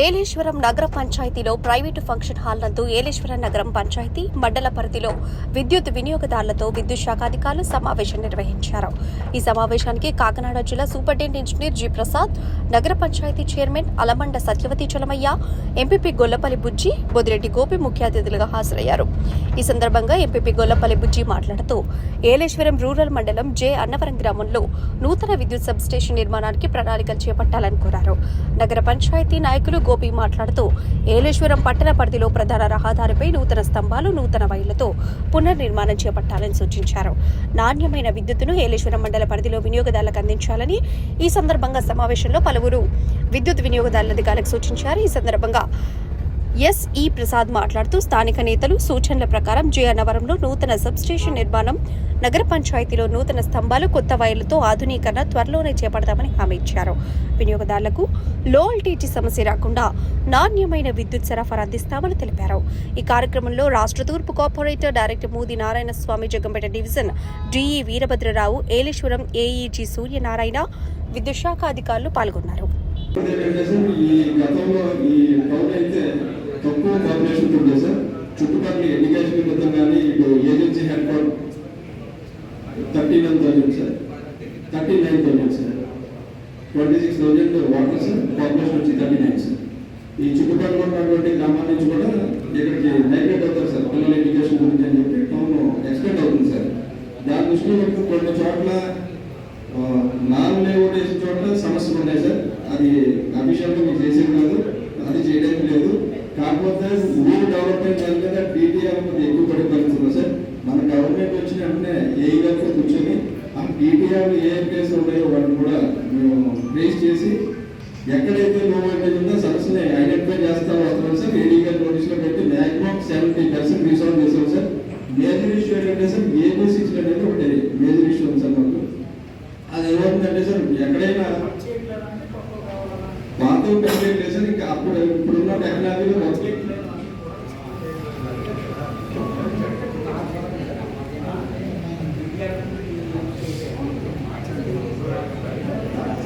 ఏలేశ్వరం నగర పంచాయతీలో private function hall నందు ఏలేశ్వరం నగరం పంచాయతీ మండల పరిధిలో విద్యుత్ వినియోగదారులతో విద్యుత్ శాఖ అధికారులు సమావేశం నిర్వహించారు. ఈ సమావేశానికి కాకినాడ జిల్లా సూపరింటెండెంట్ ఇంజనీర్ జి ప్రసాద్ నగర పంచాయతీ చైర్మన్ అలమండ సత్యవతి చలమయ్య ఎంపీపీ గొల్లపల్లి బుజ్జి బొదిరెడ్డి గోపి ముఖ్య అతిథులుగా హాజరయ్యారు. ఈ సందర్భంగా ఎంపీపీ గొల్లపల్లి బుజ్జి మాట్లాడుతూ ఏలేశ్వరం రూరల్ మండలం జే అన్నవరం గ్రామంలో నూతన విద్యుత్ సబ్ స్టేషన్ నిర్మాణానికి ప్రణాళికలు చేపట్టాలని కోరారు. నగర పంచాయతీ నాయకులు గోపి మాట్లాడుతూ ఏలేశ్వరం పట్టణ పరిధిలో ప్రధాన రహదారిపై నూతన స్తంభాలు నూతన వైర్లతో పునర్నిర్మాణం చేపట్టాలని సూచించారు. నాణ్యమైన విద్యుత్తును ఏలేశ్వరం మండల పరిధిలో వినియోగదారులకు అందించాలని ఈ సందర్భంగా సమావేశంలో పలువురు విద్యుత్ వినియోగదారుల అధికారులకు సూచించారు. ఈ సందర్భంగా ఎస్ఈ ప్రసాద్ మాట్లాడుతూ స్థానిక నేతలు సూచనల ప్రకారం జయనవరంలో నూతన సబ్స్టేషన్ నిర్మాణం నగర పంచాయతీలో నూతన స్తంభాలు కొత్త వైర్లతో ఆధునీకరణ త్వరలోనే చేపడతామని హామీ ఇచ్చారు. వినియోగదారులకు లో వోల్టేజీ సమస్య రాకుండా నాణ్యమైన విద్యుత్ సరఫరా అందిస్తామని తెలిపారు. ఈ కార్యక్రమంలో రాష్ట్ర తూర్పు corporator director Modi Narayana Swamy Jaggampeta division DE Veerabhadrarao Yeleswaram AE G Suryanarayana విద్యుత్ శాఖ అధికారులు పాల్గొన్నారు. ఈ గతంలో ఈ అయితే తక్కువ పాపులేషన్ ఉంది సార్ చుట్టుపక్కల ఎడ్యుకేషన్ నిమిత్తం కానీ ఇటు agency headquarter thirty one thousand sir thirty nine thousand sir twenty six thousand water sir population వచ్చి థర్టీ నైన్ సార్ ఈ చుట్టుపక్కల ఉన్నటువంటి గ్రామాల నుంచి కూడా ఇక్కడికి మైగ్రేట్ అవుతారు సార్ పిల్లల ఎడ్యుకేషన్ గురించి అని ఊరు డెవలప్మెంట్ దాని మీద డీటీఆర్ ఎక్కువ పడే పరిస్థితి ఉంది సార్ మన గవర్నమెంట్ వచ్చిన వెంటనే ఏ గారితో కూర్చొని ఆ డీటీఆర్ ఏ కేసులు ఉన్నాయో వాటిని కూడా మేము రేస్ చేసి ఎక్కడైతే లో వోల్టేజ్ ఉందో సమస్యని ఐడెంటిఫై చేస్తా వస్తున్నాం సార్ ఏడీ గారి నోటీస్లో పెట్టి మ్యాక్సిమం సెవెంటీ పర్సెంట్ రీసాల్వ్ చేసాం సార్. మేజర్ ఇష్యూ ఏంటంటే సార్ ఏబీ సిక్స్ అనేది ఒకటి మేజర్ ఇష్యూ ఉంది సార్ మాకు. అది ఏమవుతుందంటే సార్ ఎక్కడైనా పాత కంప్లీట్ లేదు సార్ ఇంకా అప్పుడు ఇప్పుడున్న టెక్నాలజీలో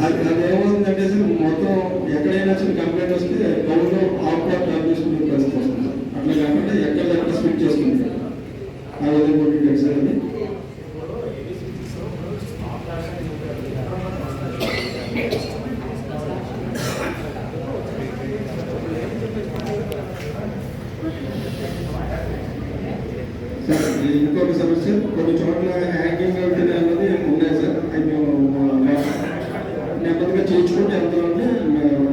అది అది ఏమవుతుందంటే సార్ మొత్తం ఎక్కడైనా సరే కంప్లైంట్ వస్తే పౌరులో హాఫ్ అవుట్పుట్ డ్రాప్ చేసుకునే పరిస్థితి వస్తుంది. అట్లా కాకుండా ఎక్కడ ఎక్కడ స్పిట్ చేసుకుంటారు ఆ విధంగా కొట్టింటారు సార్ అది ఇంకొక సమస్య. కొన్ని చోట్ల హ్యాంగింగ్ అవుతుంది అన్నది ఉన్నాయి సార్ అవి మేము నెమ్మదిగా చేయించుకుంటే వెళ్తామంటే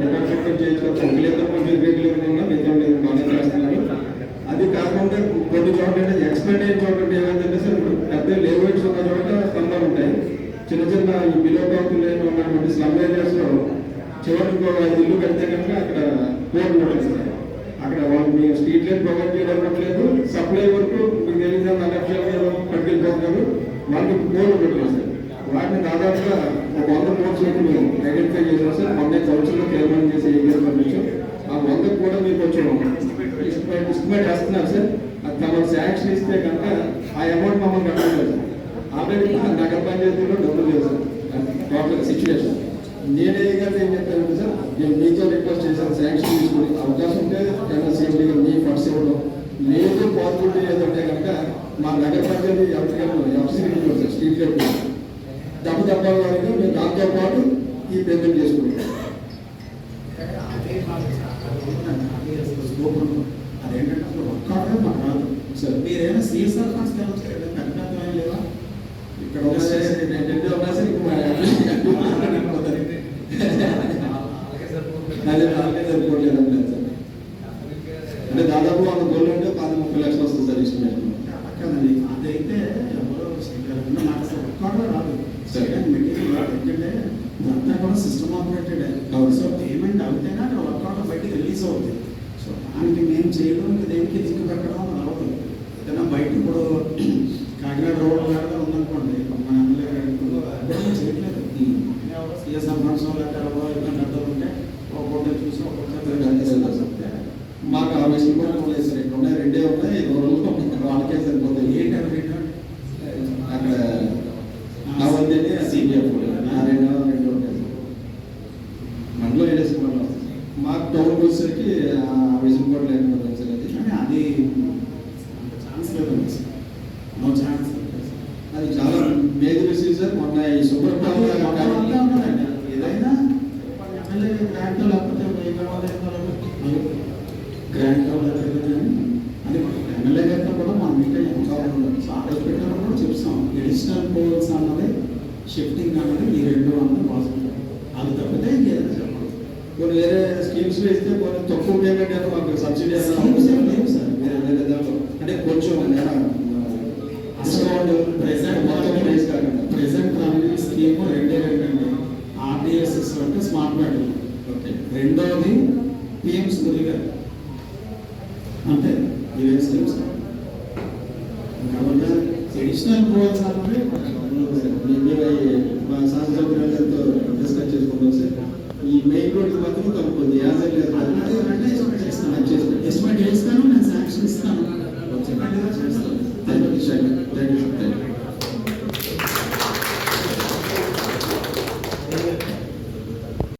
డిపార్ట్మెంట్ చేయించుకోవచ్చు ఒక లేదా కొంచెం రెగ్యులర్ ఉన్నా మిగతా లేదు బాగా చేస్తున్నారు. అది కాకుండా కొన్ని చోట్ల అంటే ఎక్స్పెండ్ అయిన చోట్ల ఏమైందంటే సార్ ఇప్పుడు పెద్ద లేబర్స్ ఉన్న చోట స్తంభాలు ఉంటాయి. చిన్న చిన్న ఈ బిలో కాపులు ఉన్నటువంటి స్లమ్ ఏరియాస్లో చివరికి ఐదు ఇల్లు కడితే కనుక అక్కడ పోర్ట్ ఉంటుంది అక్కడ వాళ్ళు మీ స్ట్రీట్ లైట్ ప్రొవైడ్ చేయడం అవ్వట్లేదు. సప్లై వరకు మీకు తెలియదు నా లక్ష్యాలు పట్టుకెళ్ళిపోతున్నారు. వాళ్ళకి పోల్ పెట్టలేదు సార్ వాటిని దాదాపుగా ఒక వంద పోల్స్ వరకు మేము ఐడెంటిఫై చేసాం సార్ మొన్న కౌన్సిల్లో తీర్మానం చేసి ఏం పంపించాం ఆ వందకు కూడా మీకు కొంచెం ఎస్టిమేట్ ఎస్టిమేట్ వేస్తున్నారు సార్. అది తమ శాంక్షన్ ఇస్తే కనుక ఆ అమౌంట్ మమ్మల్ని కట్టలేదు సార్. ఆల్రెడీ నగర పంచాయతీలో డబ్బులు లేదు సార్. టోటల్ సిచ్యువేషన్ నేనే గారు ఏం చెప్తానంటే సార్ నేను మీతో రిక్వెస్ట్ చేశాను శాంక్షన్ తీసుకుని అవకాశం ఉంటే ఏమైనా సేఫ్టీ మీ ఫండ్స్ ఇవ్వడం. లేదు పాజిబిలిటీ ఏదంటే కనుక మా నగర పంచాయతీ ఎవరికైనా ఎఫ్సీ సార్ స్ట్రీట్ లైట్ తప్పాలి వరకు మేము దాంతో పాటు ఈ పేమెంట్ చేసుకుంటాం అదేంటంటే అసలు ఆర్డర్ మాకు రాదు సార్ మీరేమైనా సిఎస్ఆర్ ఫండ్స్ లేవా ఇక్కడ సార్ ఏంటంటే ఉన్నాయి సార్ ఇప్పుడు అదే నాలుగే సరిపోవట్లేదు అంటే సార్ అంటే దాదాపు వంద గోళ్ళు ఉంటే పది ముప్పై లక్షలు వస్తుంది సార్ ఎస్టిమేషన్ కదండి అదైతే ఎవరో ఉన్న మాట అసలు వర్క్ ఆర్డర్ రాదు సరే. సరే మెటీరియల్ ఎందుకంటే ఇదంతా కూడా సిస్టమ్ ఆపరేటెడ్ సో పేమెంట్ అవుతేనే అక్కడ వర్క్ ఆర్డర్ బయటకు రిలీజ్ అవుతుంది సో దానికి మేము చేయడం దేనికి దిక్కు పెట్టడం అవ్వదు. ఏదైనా బయట ఇప్పుడు కాకినాడ రోడ్ గ్రాంట్ లేకపోతే గ్రాంట్ అది ఎమ్మెల్యే గారితో కూడా మా మీటింగ్ ఎంతవరకు ఆర్డర్ పెట్టినప్పుడు కూడా చెప్తాం ఎడిషనల్ పోల్స్ అన్నది షిఫ్టింగ్ అన్నది ఈ రెండు అన్నది పాసిబుల్ అది తప్పితే వేరే స్కీమ్స్ వేస్తే తక్కువ సబ్సిడీ అవసరం సార్ మీరు అదే విధంగా అంటే కొంచెం ప్రెసెంట్ ప్రెసెంట్ స్కీమ్ రెండు ఆర్డిఎస్ఎస్ అంటే స్మార్ట్ మీటర్ ఓకే. రెండోది పిఎం సూర్య గారు ఈ రెండు స్కీమ్స్ కాబట్టి ఎడిషనల్ గోల్స్ శాసనసభ్యులందరితో డిస్కస్ సార్ ఈ మెయిన్ రోడ్ మాత్రం కనుక్కుంది యాజర్ లేదు అదే